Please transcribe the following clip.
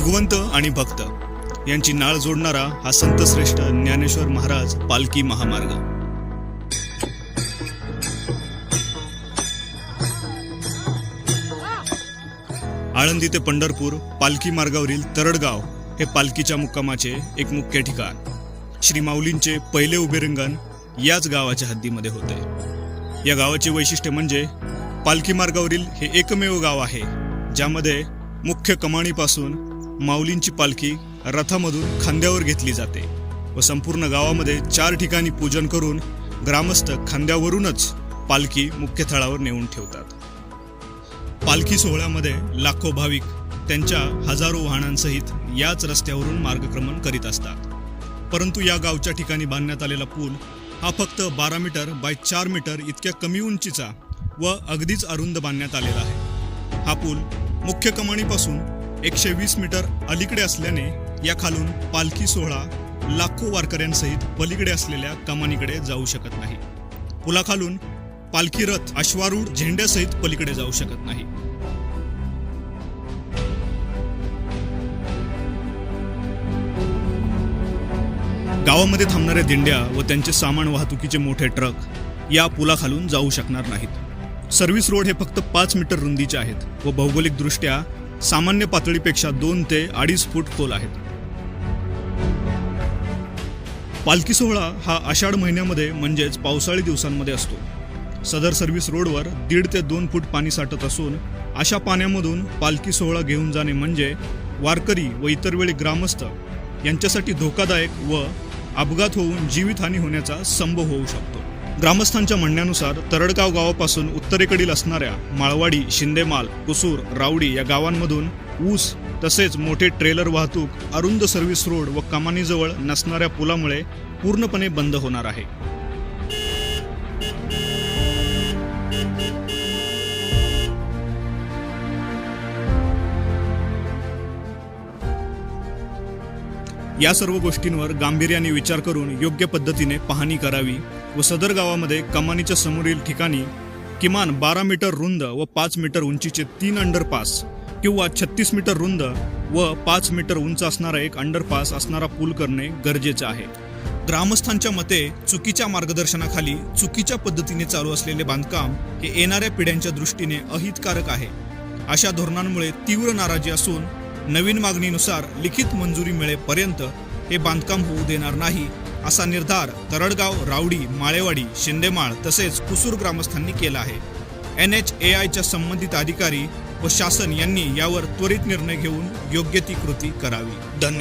भगवंत आणि भक्त यांची नाळ जोडणारा हा संतश्रेष्ठ ज्ञानेश्वर महाराज पालखी महामार्ग. आळंदी ते पंढरपूर पालखी मार्गावरील तरडगाव हे पालखीच्या मुक्कामाचे एक मुख्य ठिकाण. श्री माऊलींचे पहिले उभे रिंगण याच गावाच्या हद्दीमध्ये होते. या गावाचे वैशिष्ट्य म्हणजे पालखी मार्गावरील हे एकमेव गाव आहे ज्यामध्ये मुख्य कमाणीपासून माऊलींची पालखी रथामधून खांद्यावर घेतली जाते व संपूर्ण गावामध्ये चार ठिकाणी पूजन करून ग्रामस्थ खांद्यावरूनच पालखी मुख्य थळावर नेऊन ठेवतात. पालखी सोहळ्यामध्ये लाखो भाविक त्यांच्या हजारो वाहनांसहित याच रस्त्यावरून मार्गक्रमण करीत असतात. परंतु या गावच्या ठिकाणी बांधण्यात आलेला पूल हा फक्त बारा मीटर बाय चार मीटर इतक्या कमी उंचीचा व अगदीच अरुंद बांधण्यात आलेला आहे. हा पूल मुख्य कमाणीपासून एकशे वीस मीटर अलीकडे असल्याने या खालून पालखी सोहळा लाखो वारकऱ्यांसहित पलीकडे असलेल्या कमानीकडे जाऊ शकत नाही. पुलाखालून पालखी रथ अश्वारूढ झेंड्यासहित पलीकडे जाऊ शकत नाही. गावामध्ये थांबणाऱ्या दिंड्या व त्यांचे सामान वाहतुकीचे मोठे ट्रक या पुलाखालून जाऊ शकणार नाहीत. सर्व्हिस रोड हे फक्त पाच मीटर रुंदीचे आहेत व भौगोलिकदृष्ट्या सामान्य पातळीपेक्षा दोन ते अडीच फूट खोल आहेत. पालखी सोहळा हा आषाढ महिन्यामध्ये म्हणजेच पावसाळी दिवसांमध्ये असतो. सदर सर्व्हिस रोडवर दीड ते दोन फूट पाणी साठत असून अशा पाण्यामधून पालखी सोहळा घेऊन जाणे म्हणजे वारकरी व इतर वेळी ग्रामस्थ यांच्यासाठी धोकादायक व अपघात होऊन जीवितहानी होण्याचा संभव होऊ शकतो. ग्रामस्थांच्या म्हणण्यानुसार तरडगाव गावापासून उत्तरेकडील असणाऱ्या माळवाडी शिंदेमाल कुसूर रावडी या गावांमधून ऊस तसेच मोठे ट्रेलर वाहतूक अरुंद सर्व्हिस रोड व कमानीजवळ नसणाऱ्या पुलामुळे पूर्णपणे बंद होणार आहे. या सर्व गोष्टींवर गांभीर्याने विचार करून योग्य पद्धतीने पाहणी करावी. व सदर गावामध्ये कमानीच्या समोरील ठिकाणी किमान बारा मीटर रुंद व पाच मीटर उंचीचे तीन अंडरपास किंवा छत्तीस मीटर रुंद व पाच मीटर उंच असणारा एक अंडरपास असणारा पूल करणे गरजेचे आहे. ग्रामस्थांच्या मते चुकीच्या मार्गदर्शनाखाली चुकीच्या पद्धतीने चालू असलेले बांधकाम हे येणाऱ्या पिढ्यांच्या दृष्टीने अहितकारक आहे. अशा धोरणांमुळे तीव्र नाराजी असून नवीन मागणीनुसार लिखित मंजुरी मिळेपर्यंत हे बांधकाम होऊ देणार नाही असा निर्धार तरडगाव रावडी माळेवाडी शिंदेमाळ तसेच कुसूर ग्रामस्थांनी केला आहे. एन एच ए आयच्या संबंधित अधिकारी व शासन यांनी यावर त्वरित निर्णय घेऊन योग्य ती कृती करावी. धन्यवाद.